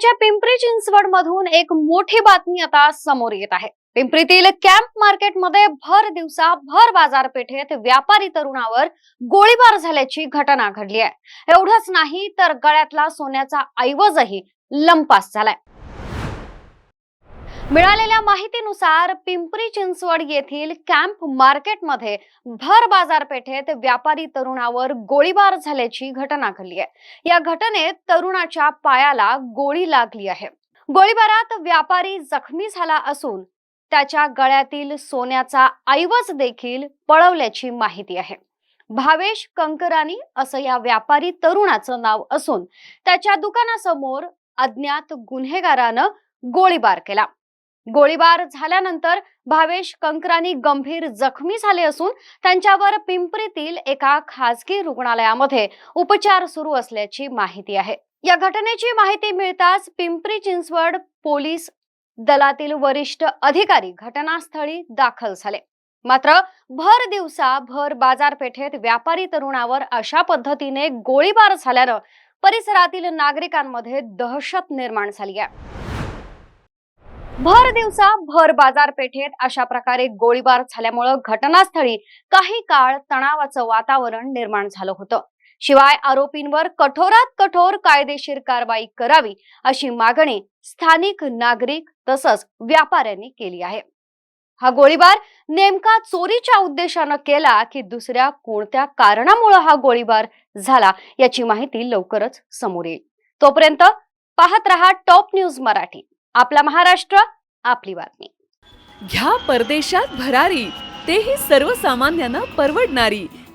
पुण्याच्या पिंपरी चिंचवड मधून एक मोठी बातमी आता समोर येत आहे. पिंपरीतील कॅम्प मार्केटमध्ये भर दिवसा भर बाजारपेठेत व्यापारी तरुणावर गोळीबार झाल्याची घटना घडली आहे. एवढंच नाही तर गळ्यातला सोन्याचा ऐवजही लंपास झालाय. मिळालेल्या माहितीनुसार पिंपरी चिंचवड येथील कॅम्प मार्केटमध्ये भर बाजारपेठेत व्यापारी तरुणावर गोळीबार झाल्याची घटना घडली आहे. या घटनेत तरुणाच्या पायाला गोळी लागली आहे. गोळीबारात व्यापारी जखमी झाला असून त्याच्या गळ्यातील सोन्याचा ऐवज देखील पळवल्याची माहिती आहे. भावेश कंकरानी असं या व्यापारी तरुणाचं नाव असून त्याच्या दुकानासमोर अज्ञात गुन्हेगारानं गोळीबार केला. गोळीबार झाल्यानंतर भावेश कंकरानी गंभीर जखमी झाले असून त्यांच्यावर पिंपरीतील एका खासगी रुग्णालयामध्ये उपचार सुरू असल्याची माहिती आहे. या घटनेची माहिती मिळताच पिंपरी चिंचवड पोलीस दलातील वरिष्ठ अधिकारी घटनास्थळी दाखल झाले. मात्र भर दिवसा भर बाजारपेठेत व्यापारी तरुणावर अशा पद्धतीने गोळीबार झाल्यानं परिसरातील नागरिकांमध्ये दहशत निर्माण झाली आहे. भर दिवसा भर बाजारपेठेत अशा प्रकारे गोळीबार झाल्यामुळं घटनास्थळी काही काळ तणावाचं वातावरण निर्माण झालं होतं. शिवाय आरोपींवर कठोरात कठोर कायदेशीर कारवाई करावी अशी मागणी स्थानिक नागरिक तसंच व्यापाऱ्यांनी केली आहे. हा गोळीबार नेमका चोरीच्या उद्देशानं केला की दुसऱ्या कोणत्या कारणामुळे हा गोळीबार झाला याची माहिती लवकरच समोर येईल. तोपर्यंत पाहत रहा टॉप न्यूज मराठी. आपला महाराष्ट्र आपली बातमी. घ्या परदेशात भरारी तेही सर्वसामान्यांना परवडणारी.